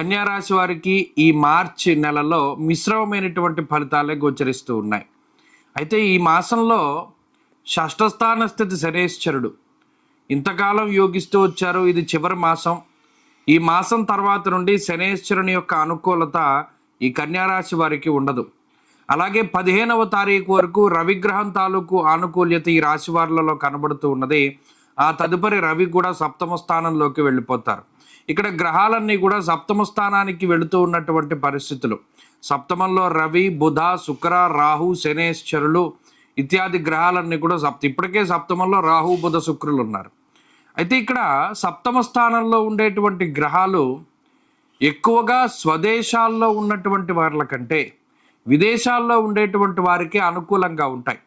కన్యారాశి వారికి ఈ మార్చి నెలలో మిశ్రమమైనటువంటి ఫలితాలే గోచరిస్తూ ఉన్నాయి. అయితే ఈ మాసంలో షష్ఠస్థాన స్థితి శనేశ్వరుడు. ఇంతకాలం యోగిస్తూ వచ్చారు ఇది చివరి మాసం. ఈ మాసం తర్వాత నుండి శనేశ్వరుని యొక్క అనుకూలత ఈ కన్యారాశి వారికి ఉండదు. అలాగే పదిహేనవ తారీఖు వరకు రవిగ్రహం తాలూకు ఆనుకూల్యత ఈ రాశి వారిలో కనబడుతూ ఉన్నది. ఆ తదుపరి రవి కూడా సప్తమ స్థానంలోకి వెళ్ళిపోతారు. ఇక్కడ గ్రహాలన్నీ కూడా సప్తమ స్థానానికి వెళుతూ ఉన్నటువంటి పరిస్థితులు. సప్తమంలో రవి బుధ శుక్ర రాహు శనేశ్వరులు ఇత్యాది గ్రహాలన్నీ కూడా సప్త ఇప్పటికే సప్తమంలో రాహు బుధ శుక్రులు ఉన్నారు. అయితే ఇక్కడ సప్తమ స్థానంలో ఉండేటువంటి గ్రహాలు ఎక్కువగా స్వదేశాల్లో ఉన్నటువంటి వాళ్ళ కంటే విదేశాల్లో ఉండేటువంటి వారికి అనుకూలంగా ఉంటాయి.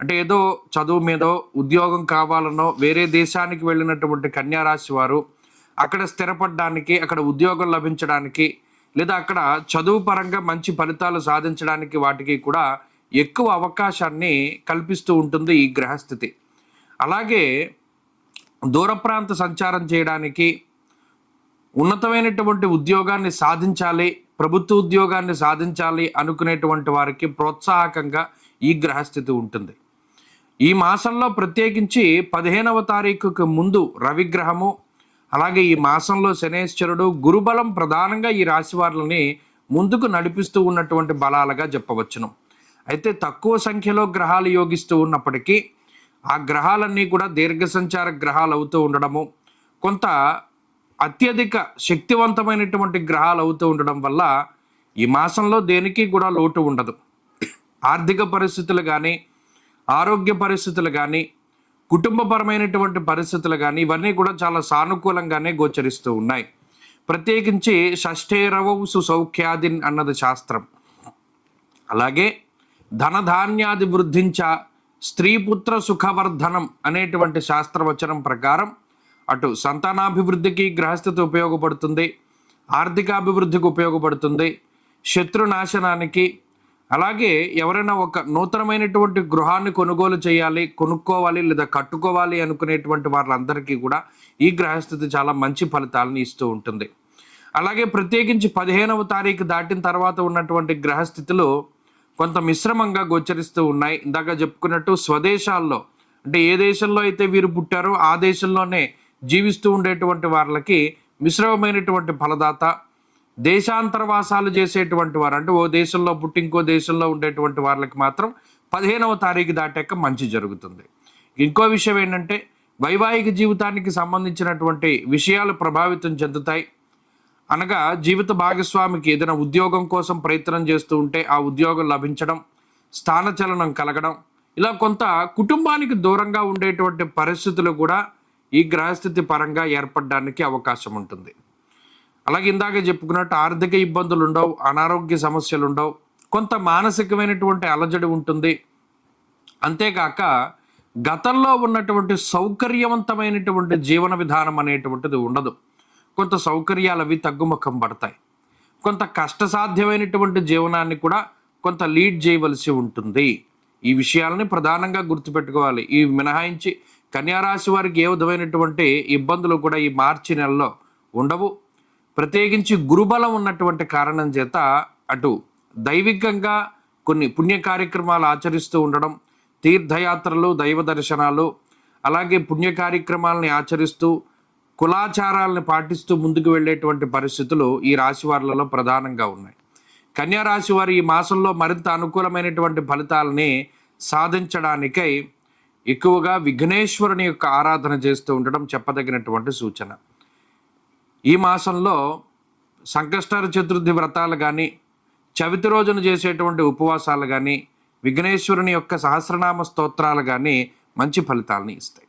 అంటే ఏదో చదువు మీదో ఉద్యోగం కావాలనో వేరే దేశానికి వెళ్ళినటువంటి కన్యారాశి వారు అక్కడ స్థిరపడడానికి అక్కడ ఉద్యోగం లభించడానికి లేదా అక్కడ చదువు పరంగా మంచి ఫలితాలు సాధించడానికి వాటికి కూడా ఎక్కువ అవకాశాన్ని కల్పిస్తూ ఉంటుంది ఈ గ్రహస్థితి. అలాగే దూర ప్రాంత సంచారం చేయడానికి ఉన్నతమైనటువంటి ఉద్యోగాన్ని సాధించాలి ప్రభుత్వ ఉద్యోగాన్ని సాధించాలి అనుకునేటువంటి వారికి ప్రోత్సాహకంగా ఈ గ్రహస్థితి ఉంటుంది. ఈ మాసంలో ప్రత్యేకించి పదిహేనవ తారీఖుకు ముందు రవిగ్రహము అలాగే ఈ మాసంలో శనేశ్వరుడు గురుబలం ప్రధానంగా ఈ రాశి వారిని ముందుకు నడిపిస్తూ ఉన్నటువంటి బలాలుగా చెప్పవచ్చును. అయితే తక్కువ సంఖ్యలో గ్రహాలు యోగిస్తూ ఉన్నప్పటికీ ఆ గ్రహాలన్నీ కూడా దీర్ఘ సంచార గ్రహాలు అవుతూ ఉండడము కొంత అత్యధిక శక్తివంతమైనటువంటి గ్రహాలు అవుతూ ఉండడం వల్ల ఈ మాసంలో దేనికి కూడా లోటు ఉండదు. ఆర్థిక పరిస్థితులు కానీ ఆరోగ్య పరిస్థితులు కానీ కుటుంబపరమైనటువంటి పరిస్థితులు కానీ ఇవన్నీ కూడా చాలా సానుకూలంగానే గోచరిస్తూ ఉన్నాయి. ప్రత్యేకించి షష్ఠేరవం సుసౌఖ్యాదిన్ అన్నది శాస్త్రం. అలాగే ధనధాన్యాది వృద్ధించ స్త్రీపుత్ర సుఖవర్ధనం అనేటువంటి శాస్త్రవచనం ప్రకారం అటు సంతానాభివృద్ధికి గ్రహస్థితి ఉపయోగపడుతుంది ఆర్థికాభివృద్ధికి ఉపయోగపడుతుంది శత్రునాశనానికి అలాగే ఎవరైనా ఒక నూతనమైనటువంటి గృహాన్ని కొనుగోలు చేయాలి కొనుక్కోవాలి లేదా కట్టుకోవాలి అనుకునేటువంటి వాళ్ళందరికీ కూడా ఈ గ్రహస్థితి చాలా మంచి ఫలితాలను ఇస్తూ ఉంటుంది. అలాగే ప్రత్యేకించి పదిహేనవ తారీఖు దాటిన తర్వాత ఉన్నటువంటి గ్రహస్థితులు కొంత మిశ్రమంగా గోచరిస్తూ ఉన్నాయి. ఇందాక చెప్పుకున్నట్టు స్వదేశాల్లో అంటే ఏ దేశంలో అయితే వీరు పుట్టారో ఆ దేశంలోనే జీవిస్తూ ఉండేటువంటి వాళ్ళకి మిశ్రమమైనటువంటి ఫలదాత దేశాంతరవాసాలు చేసేటువంటి వారు అంటే ఓ దేశంలో పుట్టి ఇంకో దేశంలో ఉండేటువంటి వాళ్ళకి మాత్రం పదిహేనవ తారీఖు దాటాక మంచి జరుగుతుంది. ఇంకో విషయం ఏంటంటే వైవాహిక జీవితానికి సంబంధించినటువంటి విషయాలు ప్రభావితం చెందుతాయి. అనగా జీవిత భాగస్వామికి ఏదైనా ఉద్యోగం కోసం ప్రయత్నం చేస్తూ ఉంటే ఆ ఉద్యోగం లభించడం స్థానచలనం కలగడం ఇలా కొంత కుటుంబానికి దూరంగా ఉండేటువంటి పరిస్థితులు కూడా ఈ గ్రహస్థితి పరంగా ఏర్పడడానికి అవకాశం ఉంటుంది. అలాగే ఇందాక చెప్పుకున్నట్టు ఆర్థిక ఇబ్బందులు ఉండవు అనారోగ్య సమస్యలు ఉండవు కొంత మానసికమైనటువంటి అలజడి ఉంటుంది. అంతేకాక గతంలో ఉన్నటువంటి సౌకర్యవంతమైనటువంటి జీవన విధానం అనేటువంటిది ఉండదు. కొంత సౌకర్యాలు అవి తగ్గుముఖం పడతాయి. కొంత కష్టసాధ్యమైనటువంటి జీవనాన్ని కూడా కొంత లీడ్ చేయవలసి ఉంటుంది. ఈ విషయాలని ప్రధానంగా గుర్తుపెట్టుకోవాలి. ఈ మినహాయించి కన్యారాశి వారికి ఏ విధమైనటువంటి ఇబ్బందులు కూడా ఈ మార్చి నెలలో ఉండవు. ప్రత్యేకించి గురుబలం ఉన్నటువంటి కారణం చేత అటు దైవికంగా కొన్ని పుణ్య కార్యక్రమాలు ఆచరిస్తూ ఉండడం తీర్థయాత్రలు దైవ దర్శనాలు అలాగే పుణ్య కార్యక్రమాలని ఆచరిస్తూ కులాచారాలను పాటిస్తూ ముందుకు వెళ్ళేటువంటి పరిస్థితులు ఈ రాశి వారిలో ప్రధానంగా ఉన్నాయి. కన్యా రాశి వారి ఈ మాసంలో మరింత అనుకూలమైనటువంటి ఫలితాలని సాధించడానికై ఎక్కువగా విఘ్నేశ్వరుని యొక్క ఆరాధన చేస్తూ ఉండడం చెప్పదగినటువంటి సూచన. ఈ మాసంలో సంకష్టర చతుర్థి వ్రతాలు కానీ చవితి రోజున చేసేటువంటి ఉపవాసాలు కానీ విఘ్నేశ్వరుని యొక్క సహస్రనామ స్తోత్రాలు కానీ మంచి ఫలితాలని ఇస్తాయి.